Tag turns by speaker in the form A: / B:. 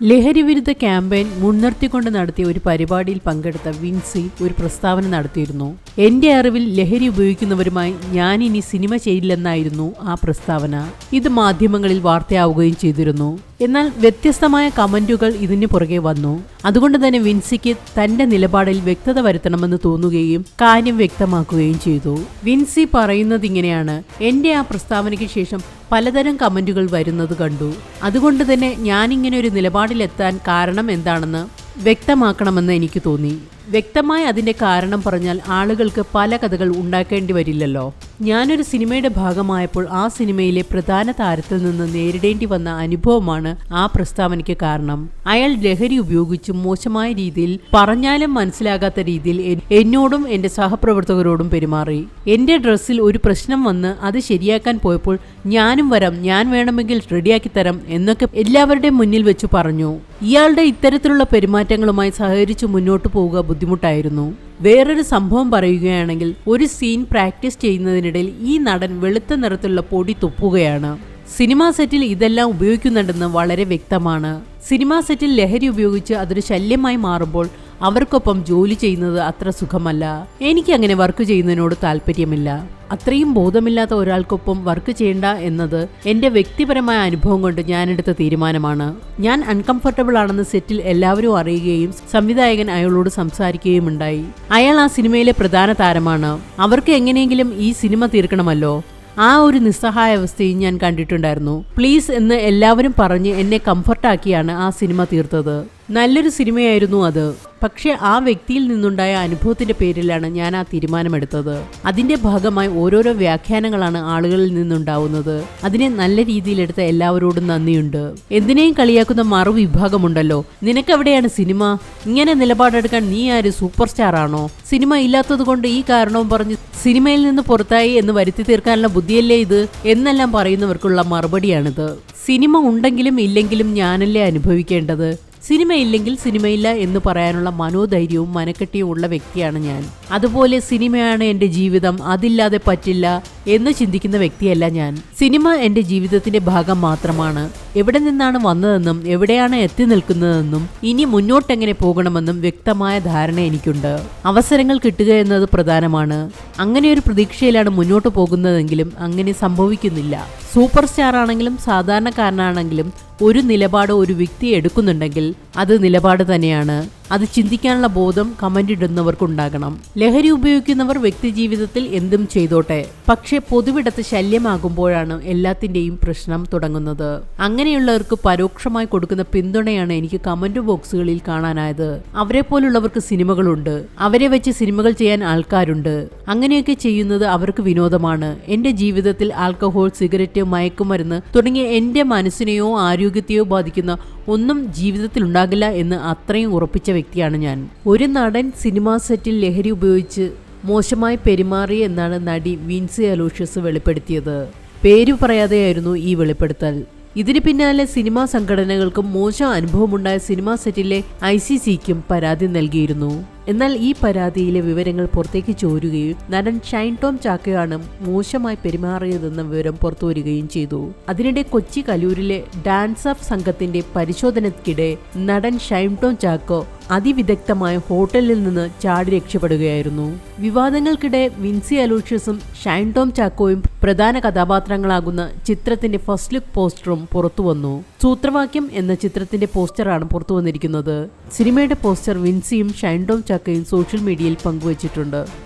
A: ലഹരി വിരുദ്ധ ക്യാമ്പയിൻ മുൻനിർത്തിക്കൊണ്ട് നടത്തിയ ഒരു പരിപാടിയിൽ പങ്കെടുത്ത വിൻസി ഒരു പ്രസ്താവന നടത്തിയിരുന്നു. എന്റെ അറിവിൽ ലഹരി ഉപയോഗിക്കുന്നവരുമായി ഞാൻ ഇനി സിനിമ ചെയ്യില്ലെന്നായിരുന്നു ആ പ്രസ്താവന. ഇത് മാധ്യമങ്ങളിൽ വാർത്തയാവുകയും ചെയ്തിരുന്നു. എന്നാൽ വ്യത്യസ്തമായ കമന്റുകൾ ഇതിന് പുറകെ വന്നു. അതുകൊണ്ട് തന്നെ വിൻസിക്ക് തന്റെ നിലപാടിൽ വ്യക്തത വരുത്തണമെന്ന് തോന്നുകയും കാര്യം വ്യക്തമാക്കുകയും ചെയ്തു. വിൻസി പറയുന്നത് ഇങ്ങനെയാണ്. എന്റെ ആ പ്രസ്താവനയ്ക്ക് ശേഷം പലതരം കമന്റുകൾ വരുന്നത് കണ്ടു. അതുകൊണ്ട് തന്നെ ഞാൻ ഞാനിങ്ങനെ ഒരു നിലപാടിലെത്താൻ കാരണം എന്താണെന്ന് വ്യക്തമാക്കണമെന്ന് എനിക്ക് തോന്നി. വ്യക്തമായി അതിന്റെ കാരണം പറഞ്ഞാൽ ആളുകൾക്ക് പല കഥകൾ ഉണ്ടാക്കേണ്ടി വരില്ലല്ലോ. ഞാനൊരു സിനിമയുടെ ഭാഗമായപ്പോൾ ആ സിനിമയിലെ പ്രധാന താരത്തിൽ നിന്ന് നേരിടേണ്ടി വന്ന അനുഭവമാണ് ആ പ്രസ്താവനയ്ക്ക് കാരണം. അയാൾ ലഹരി ഉപയോഗിച്ച് മോശമായ രീതിയിൽ പറഞ്ഞാലും മനസ്സിലാകാത്ത രീതിയിൽ എന്നോടും എന്റെ സഹപ്രവർത്തകരോടും പെരുമാറി. എന്റെ ഡ്രസ്സിൽ ഒരു പ്രശ്നം വന്ന് അത് ശരിയാക്കാൻ പോയപ്പോൾ ഞാനും വരാം ഞാൻ വേണമെങ്കിൽ റെഡിയാക്കി തരാം എന്നൊക്കെ എല്ലാവരുടെയും മുന്നിൽ വെച്ച് പറഞ്ഞു. ഇയാളുടെ ഇത്തരത്തിലുള്ള പെരുമാറ്റങ്ങളുമായി സഹകരിച്ച് മുന്നോട്ട് പോവുക ബുദ്ധിമുട്ടായിരുന്നു. വേറൊരു സംഭവം പറയുകയാണെങ്കിൽ ഒരു സീൻ പ്രാക്ടീസ് ചെയ്യുന്നതിനിടയിൽ ഈ നടൻ വെളുത്ത നിറത്തിലുള്ള പൊടി തുപ്പുകയാണ്. സിനിമാ സെറ്റിൽ ഇതെല്ലാം ഉപയോഗിക്കുന്നുണ്ടെന്ന് വളരെ വ്യക്തമാണ്. സിനിമാ സെറ്റിൽ ലഹരി ഉപയോഗിച്ച് അതൊരു ശല്യമായി മാറുമ്പോൾ അവർക്കൊപ്പം ജോലി ചെയ്യുന്നത് അത്ര സുഖമല്ല. എനിക്ക് അങ്ങനെ വർക്ക് ചെയ്യുന്നതിനോട് താല്പര്യമില്ല. അത്രയും ബോധമില്ലാത്ത ഒരാൾക്കൊപ്പം വർക്ക് ചെയ്യണ്ട എന്നത് എന്റെ വ്യക്തിപരമായ അനുഭവം കൊണ്ട് ഞാൻ എടുത്ത തീരുമാനമാണ്. ഞാൻ അൺകംഫർട്ടബിൾ ആണെന്ന് സെറ്റിൽ എല്ലാവരും അറിയുകയും സംവിധായകൻ അയാളോട് സംസാരിക്കുകയും ഉണ്ടായി അയാൾ ആ സിനിമയിലെ പ്രധാന താരമാണ്. അവർക്ക് എങ്ങനെയെങ്കിലും ഈ സിനിമ തീർക്കണമല്ലോ. ആ ഒരു നിസ്സഹായ അവസ്ഥയും ഞാൻ കണ്ടിട്ടുണ്ടായിരുന്നു. പ്ലീസ് എന്ന് എല്ലാവരും പറഞ്ഞ് എന്നെ കംഫർട്ടാക്കിയാണ് ആ സിനിമ തീർത്തത്. നല്ലൊരു സിനിമയായിരുന്നു അത്. പക്ഷേ ആ വ്യക്തിയിൽ നിന്നുണ്ടായ അനുഭവത്തിന്റെ പേരിലാണ് ഞാൻ ആ തീരുമാനമെടുത്തത്. അതിന്റെ ഭാഗമായി ഓരോരോ വ്യാഖ്യാനങ്ങളാണ് ആളുകളിൽ നിന്നുണ്ടാവുന്നത്. അതിനെ നല്ല രീതിയിലെടുത്ത എല്ലാവരോടും നന്ദിയുണ്ട്. എന്തിനേയും കളിയാക്കുന്ന മറുവിഭാഗമുണ്ടല്ലോ നിനക്കെവിടെയാണ് സിനിമ? ഇങ്ങനെ നിലപാടെടുക്കാൻ നീ ആര് സൂപ്പർ സ്റ്റാർ ആണോ സിനിമ ഇല്ലാത്തത് കൊണ്ട് ഈ കാരണവും പറഞ്ഞ് സിനിമയിൽ നിന്ന് പുറത്തായി എന്ന് വരുത്തി തീർക്കാനുള്ള ബുദ്ധിയല്ലേ ഇത്? എന്നെല്ലാം പറയുന്നവർക്കുള്ള മറുപടിയാണിത്. സിനിമ ഉണ്ടെങ്കിലും ഇല്ലെങ്കിലും ഞാനല്ലേ അനുഭവിക്കേണ്ടത്? സിനിമയില്ലെങ്കിൽ സിനിമയില്ല എന്ന് പറയാനുള്ള മനോധൈര്യവും മനക്കെട്ടിയും ഉള്ള വ്യക്തിയാണ് ഞാൻ. അതുപോലെ സിനിമയാണ് എന്റെ ജീവിതം. അതില്ലാതെ പറ്റില്ല. എന്ന് ചിന്തിക്കുന്ന വ്യക്തിയല്ല ഞാൻ. സിനിമ എന്റെ ജീവിതത്തിന്റെ ഭാഗം മാത്രമാണ്. എവിടെ നിന്നാണ് വന്നതെന്നും എവിടെയാണ് എത്തി നിൽക്കുന്നതെന്നും ഇനി മുന്നോട്ടെങ്ങനെ പോകണമെന്നും വ്യക്തമായ ധാരണ എനിക്കുണ്ട്. അവസരങ്ങൾ കിട്ടുക എന്നത് പ്രധാനമാണ്. അങ്ങനെ ഒരു പ്രതീക്ഷയിലാണ് മുന്നോട്ട് പോകുന്നതെങ്കിലും അങ്ങനെ സംഭവിക്കുന്നില്ല. സൂപ്പർ സ്റ്റാർ ആണെങ്കിലും സാധാരണക്കാരനാണെങ്കിലും ഒരു നിലപാട് ഒരു വ്യക്തി എടുക്കുന്നുണ്ടെങ്കിൽ അത് നിലപാട് തന്നെയാണ്. അത് ചിന്തിക്കാനുള്ള ബോധം കമന്റ് ഇടുന്നവർക്കുണ്ടാകണം. ലഹരി ഉപയോഗിക്കുന്നവർ വ്യക്തി ജീവിതത്തിൽ എന്തും ചെയ്തോട്ടെ. പക്ഷേ പൊതുവിടത്ത് ശല്യമാകുമ്പോഴാണ് എല്ലാത്തിന്റെയും പ്രശ്നം തുടങ്ങുന്നത്. അങ്ങനെയുള്ളവർക്ക് പരോക്ഷമായി കൊടുക്കുന്ന പിന്തുണയാണ് എനിക്ക് കമന്റ് ബോക്സുകളിൽ കാണാനായത്. അവരെ പോലുള്ളവർക്ക് സിനിമകളുണ്ട്. അവരെ വെച്ച് സിനിമകൾ ചെയ്യാൻ ആൾക്കാരുണ്ട്. അങ്ങനെയൊക്കെ ചെയ്യുന്നത് അവർക്ക് വിനോദമാണ്. എന്റെ ജീവിതത്തിൽ ആൽക്കഹോൾ സിഗരറ്റ് മയക്കുമരുന്ന് തുടങ്ങിയ എന്റെ മനസ്സിനെയോ ആരോഗ്യത്തെയോ ബാധിക്കുന്ന ഒന്നും ജീവിതത്തിൽ ഉണ്ടാകില്ല എന്ന് അത്രയും ഉറപ്പിച്ച വ്യക്തിയാണ് ഞാൻ. ഒരു നടൻ സിനിമാ സെറ്റിൽ ലഹരി ഉപയോഗിച്ച് മോശമായി പെരുമാറി എന്നാണ് നടി വിൻസി അലോഷ്യസ് വെളിപ്പെടുത്തിയത്. പേരു പറയാതെയായിരുന്നു ഈ വെളിപ്പെടുത്തൽ. ഇതിന് പിന്നാലെ സിനിമാ സംഘടനകൾക്കും മോശം അനുഭവമുണ്ടായ സിനിമാ സെറ്റിലെ ഐ സി സിക്കും പരാതി നൽകിയിരുന്നു. എന്നാൽ ഈ പരാതിയിലെ വിവരങ്ങൾ പുറത്തേക്ക് ചോരുകയും നടൻ ഷൈൻ ടോം ചാക്കയാണ് മോശമായി പെരുമാറിയതെന്ന വിവരം പുറത്തുവരികയും ചെയ്തു. അതിനിടെ കൊച്ചി കലൂരിലെ ഡാൻസ് ഓഫ് സംഘത്തിന്റെ പരിശോധനയ്ക്കിടെ നടൻ ഷൈൻ ടോം ചാക്കോ അതിവിദഗ്ധമായ ഹോട്ടലിൽ നിന്ന് ചാടി രക്ഷപ്പെടുകയായിരുന്നു. വിവാദങ്ങൾക്കിടെ വിൻസി അലൂഷ്യസും ഷൈൻ ടോം ചാക്കോയും പ്രധാന കഥാപാത്രങ്ങളാകുന്ന ചിത്രത്തിന്റെ ഫസ്റ്റ് ലുക്ക് പോസ്റ്ററും പുറത്തുവന്നു. സൂത്രവാക്യം എന്ന ചിത്രത്തിന്റെ പോസ്റ്ററാണ് പുറത്തു വന്നിരിക്കുന്നത് സിനിമയുടെ പോസ്റ്റർ വിൻസിയും ഷൈൻ ടോം ചാക്കോയും സോഷ്യൽ മീഡിയയിൽ പങ്കുവച്ചിട്ടുണ്ട്.